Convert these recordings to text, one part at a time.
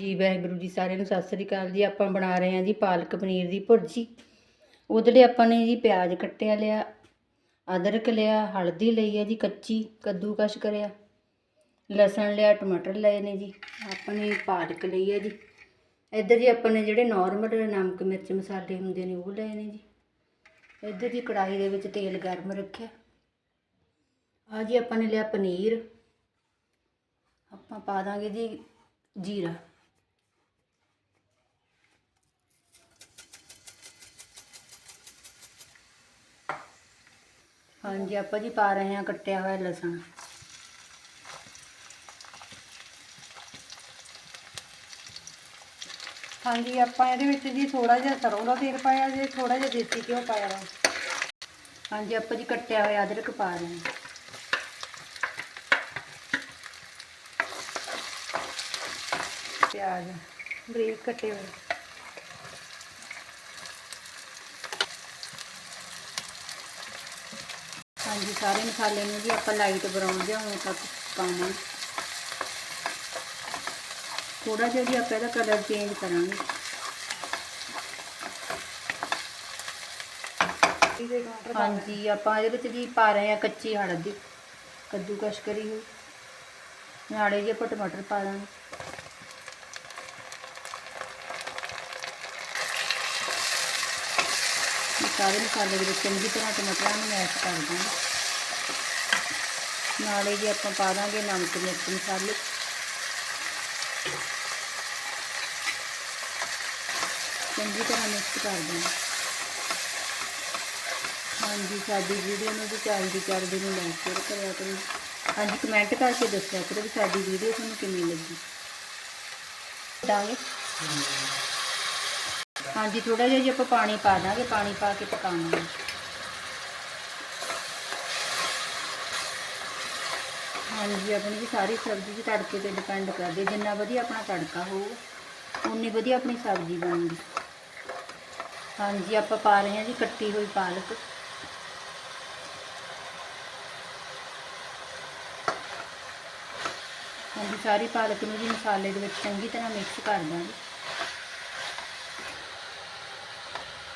ਜੀ, ਵਾਹਿਗੁਰੂ ਜੀ ਸਾਰਿਆਂ ਨੂੰ ਸਤਿ ਸ੍ਰੀ ਅਕਾਲ ਜੀ। ਆਪਾਂ ਬਣਾ ਰਹੇ ਹਾਂ ਜੀ ਪਾਲਕ ਪਨੀਰ ਦੀ ਭੁਰਜੀ। ਉਹਦੇ ਲਈ ਆਪਾਂ ਨੇ ਜੀ ਪਿਆਜ਼ ਕੱਟਿਆ ਲਿਆ, ਅਦਰਕ ਲਿਆ, ਹਲਦੀ ਲਈ ਹੈ ਜੀ ਕੱਚੀ, ਕੱਦੂਕਸ਼ ਕਰਿਆ। ਲਸਣ ਲਿਆ, ਟਮਾਟਰ ਲਏ ਨੇ ਜੀ। ਆਪਾਂ ਨੇ ਪਾਲਕ ਲਈ ਹੈ ਜੀ। ਇੱਧਰ ਜੀ ਆਪਾਂ ਨੇ ਜਿਹੜੇ ਨਾਰਮਲ ਨਮਕ ਮਿਰਚ ਮਸਾਲੇ ਹੁੰਦੇ ਨੇ, ਉਹ ਲਏ ਨੇ ਜੀ। ਇੱਧਰ ਜੀ ਕੜਾਹੀ ਦੇ ਵਿੱਚ ਤੇਲ ਗਰਮ ਰੱਖਿਆ। ਆ ਜੀ ਆਪਾਂ ਨੇ ਲਿਆ ਪਨੀਰ। ਆਪਾਂ ਪਾ ਦਾਂਗੇ ਜੀ ਜੀਰਾ। ਹਾਂਜੀ, ਆਪਾਂ ਜੀ ਪਾ ਰਹੇ ਹਾਂ ਕੱਟਿਆ ਹੋਇਆ ਲਸਣ। ਹਾਂਜੀ, ਆਪਾਂ ਇਹਦੇ ਵਿੱਚ ਜੀ ਥੋੜਾ ਜਿਹਾ ਸਰੋਂ ਦਾ ਤੇਲ ਪਾਇਆ ਜੇ ਥੋੜਾ ਜਿਹਾ ਦੇਸੀ ਘਿਓ ਪਾਇਆ ਵਾ। ਹਾਂਜੀ, ਆਪਾਂ ਜੀ ਕੱਟਿਆ ਹੋਇਆ ਅਦਰਕ ਪਾ ਰਹੇ ਹਾਂ। ਪਿਆਜ਼ ਬਰੀਕ ਕੱਟੇ ਹੋਏ। ਹਾਂਜੀ ਸਾਰੇ ਮਸਾਲੇ ਨੂੰ ਜੀ ਆਪਾਂ ਲਾਈਟ ਬਰਾਊਨ ਜਿਹਾ ਹੋਣ ਤੱਕ ਪਾਵਾਂਗੇ ਥੋੜਾ ਜਿਹਾ ਜੀ ਆਪਾਂ ਇਹਦਾ ਕਲਰ ਚੇਂਜ ਕਰਾਂਗੇ। ਹਾਂਜੀ ਆਪਾਂ ਇਹਦੇ ਵਿੱਚ ਜੀ ਪਾ ਰਹੇ ਹਾਂ ਕੱਚੀ ਹਲਦੀ ਕੱਦੂਕਸ਼ ਕਰੀ ਹੋਈ ਨਾਲੇ ਜੀ ਆਪਾਂ ਟਮਾਟਰ ਪਾ ਦਾਂਗੇ। ਸਾਰੇ ਮਸਾਲੇ ਦੇ ਵਿੱਚ ਚੰਗੀ ਤਰ੍ਹਾਂ ਟਮਾਟਰਾਂ ਨੂੰ ਮੈਸ਼ ਕਰ ਦਾਂਗੇ। ਨਾਲੇ ਜੀ ਆਪਾਂ ਪਾ ਦਾਂਗੇ ਨਮਕ, ਮਿਰਚ ਮਸਾਲੇ। ਚੰਗੀ ਤਰ੍ਹਾਂ ਮਿਕਸ ਕਰ ਦੇਣਾ। ਹਾਂਜੀ, ਸਾਡੀ ਵੀਡੀਓ ਨੂੰ ਵੀ ਚੱਲਦੀ ਚੱਲਦੀ ਨੂੰ ਲਾਈਕ ਸ਼ੇਅਰ ਕਰਿਆ ਕਰੋ। ਹਾਂਜੀ ਕਮੈਂਟ ਕਰਕੇ ਦੱਸਿਆ ਕਰੋ ਵੀ ਸਾਡੀ ਵੀਡੀਓ ਤੁਹਾਨੂੰ ਕਿਵੇਂ ਲੱਗੀ। ਦਾਂਗੇ ਹਾਂਜੀ ਥੋੜਾ ਜਿਹਾ ਜੀ ਆਪਾਂ ਪਾਣੀ ਪਾ ਦਾਂਗੇ, ਪਾਣੀ ਪਾ ਕੇ ਪਕਾਵਾਂਗੇ ਹਾਂਜੀ, ਆਪਣੀ ਵੀ ਸਾਰੀ ਸਬਜ਼ੀ ਜੀ ਤੜਕੇ ਤੇ ਡਿਪੈਂਡ ਕਰਦੀ, ਜਿੰਨਾ ਵਧੀਆ ਆਪਣਾ ਤੜਕਾ ਹੋਊ ਉਨੀ ਵਧੀਆ ਆਪਣੀ ਸਬਜ਼ੀ ਬਣੂਗੀ। ਹਾਂਜੀ, ਆਪਾਂ ਪਾ ਰਹੇ ਹਾਂ ਜੀ ਕੱਟੀ ਹੋਈ ਪਾਲਕ। ਹਾਂਜੀ, ਸਾਰੀ ਪਾਲਕ ਨੂੰ ਵੀ ਮਸਾਲੇ ਦੇ ਵਿੱਚ ਚੰਗੀ ਤਰ੍ਹਾਂ ਮਿਕਸ ਕਰ ਦਾਂਗੇ।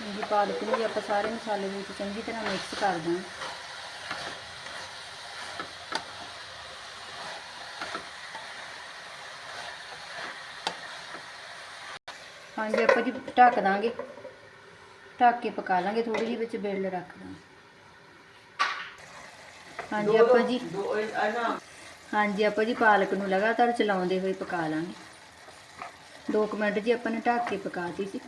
ਹਾਂਜੀ, ਪਾਲਕ ਨੂੰ ਵੀ ਆਪਾਂ ਸਾਰੇ ਮਸਾਲੇ ਦੇ ਵਿੱਚ ਚੰਗੀ ਤਰ੍ਹਾਂ ਮਿਕਸ ਕਰ ਦਾਂਗੇ। ਹਾਂਜੀ ਆਪਾਂ ਜੀ ਢੱਕ ਦਾਂਗੇ। ਢੱਕ ਕੇ ਪਕਾ ਲਾਂਗੇ ਥੋੜੀ ਜਿਹੀ ਵਿੱਚ ਬੇਲ ਰੱਖ ਦਾਂਗੇ। ਹਾਂਜੀ ਆਪਾਂ ਜੀ ਹਾਂਜੀ ਆਪਾਂ ਜੀ ਪਾਲਕ ਨੂੰ ਲਗਾਤਾਰ ਚਲਾਉਂਦੇ ਹੋਏ ਪਕਾ ਲਾਂਗੇ। 2 ਮਿੰਟ ਜੀ ਆਪਾਂ ਨੇ ਢੱਕ ਕੇ ਪਕਾਤੀ ਸੀ।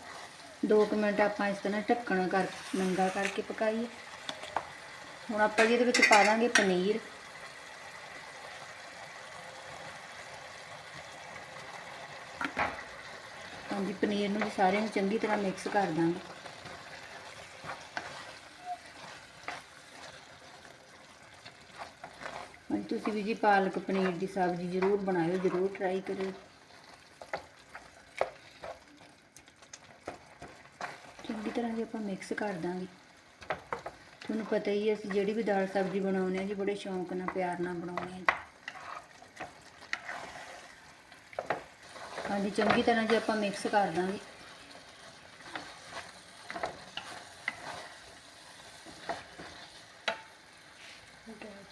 2 ਮਿੰਟ ਆਪਾਂ ਇਸ ਤਰ੍ਹਾਂ ਢੱਕਣਾ ਕਰ ਨੰਗਾ ਕਰਕੇ ਪਕਾਈਏ। ਹੁਣ ਆਪਾਂ ਜੀ ਇਹਦੇ ਵਿੱਚ ਪਾ ਦਾਂਗੇ ਪਨੀਰ। ਹਾਂਜੀ, ਪਨੀਰ ਨੂੰ ਵੀ ਸਾਰਿਆਂ ਨੂੰ ਚੰਗੀ ਤਰ੍ਹਾਂ ਮਿਕਸ ਕਰ ਦਾਂਗੇ ਹਾਂਜੀ ਤੁਸੀਂ ਵੀ ਜੀ ਪਾਲਕ ਪਨੀਰ ਦੀ ਸਬਜ਼ੀ ਜ਼ਰੂਰ ਬਣਾਇਓ, ਜ਼ਰੂਰ ਟਰਾਈ ਕਰਿਓ। ਚੰਗੀ ਤਰ੍ਹਾਂ ਜੀ ਆਪਾਂ ਮਿਕਸ ਕਰ ਦਾਂਗੇ। ਤੁਹਾਨੂੰ ਪਤਾ ਹੀ ਹੈ, ਅਸੀਂ ਜਿਹੜੀ ਵੀ ਦਾਲ ਸਬਜ਼ੀ ਬਣਾਉਂਦੇ ਆ ਜੀ ਬੜੇ ਸ਼ੌਂਕ ਨਾਲ, ਪਿਆਰ ਨਾਲ ਬਣਾਉਂਦੇ ਆ ਜੀ। ਹਾਂਜੀ ਚੰਗੀ ਤਰ੍ਹਾਂ ਜੀ ਆਪਾਂ ਮਿਕਸ ਕਰ ਦਾਂਗੇ।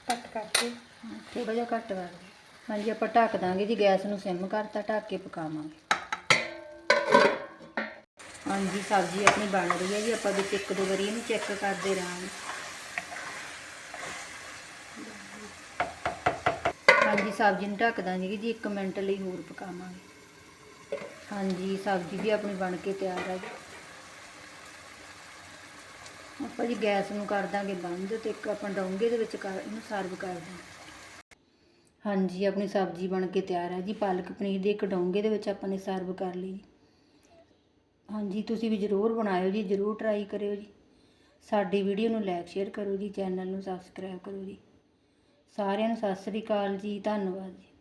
ਕੱਟ ਕਰਕੇ। ਥੋੜਾ ਜਿਹਾ ਘੱਟ ਕਰ ਦਿਓ। ਹਾਂਜੀ ਆਪਾਂ ਢੱਕ ਦਾਂਗੇ ਜੀ ਗੈਸ ਨੂੰ ਸਿਮ ਕਰਤਾ ਢੱਕ ਕੇ ਪਕਾਵਾਂਗੇ। ਹਾਂਜੀ ਸਬਜ਼ੀ ਆਪਣੀ ਬਣ ਰਹੀ ਹੈ ਜੀ ਆਪਾਂ ਵਿੱਚ ਇੱਕ ਦੋ ਵਾਰੀ ਇਹਨੂੰ ਚੈੱਕ ਕਰਦੇ ਰਹਾਂਗੇ। ਹਾਂਜੀ ਸਬਜ਼ੀ ਨੂੰ ਢੱਕ ਦਾਂਗੇ ਜੀ 1 ਮਿੰਟ ਲਈ ਹੋਰ ਪਕਾਵਾਂਗੇ। ਹਾਂਜੀ, ਸਬਜ਼ੀ ਵੀ ਆਪਣੀ ਬਣ ਕੇ ਤਿਆਰ ਹੈ ਜੀ। ਆਪਾਂ ਜੀ ਗੈਸ ਨੂੰ ਕਰ ਦਾਂਗੇ ਬੰਦ ਤੇ ਇੱਕ ਆਪਾਂ ਡੋਂਗੇ ਦੇ ਵਿੱਚ ਕਰ, ਇਹਨੂੰ ਸਰਵ ਕਰ ਦਾਂਗੇ। ਹਾਂਜੀ, ਆਪਣੀ ਸਬਜ਼ੀ ਬਣ ਕੇ ਤਿਆਰ ਹੈ ਜੀ। ਪਾਲਕ ਪਨੀਰ ਦੇ ਇੱਕ ਡੋਂਗੇ ਦੇ ਵਿੱਚ ਆਪਾਂ ਨੇ ਸਰਵ ਕਰ ਲਈ। ਹਾਂਜੀ, ਤੁਸੀਂ ਵੀ ਜ਼ਰੂਰ ਬਣਾਇਓ ਜੀ, ਜ਼ਰੂਰ ਟਰਾਈ ਕਰਿਓ ਜੀ। ਸਾਡੀ ਵੀਡੀਓ ਨੂੰ ਲਾਈਕ ਸ਼ੇਅਰ ਕਰੋ ਜੀ ਚੈਨਲ ਨੂੰ ਸਬਸਕ੍ਰਾਈਬ ਕਰੋ ਜੀ। ਸਾਰਿਆਂ ਨੂੰ ਸਤਿ ਸ੍ਰੀ ਅਕਾਲ ਜੀ, ਧੰਨਵਾਦ ਜੀ।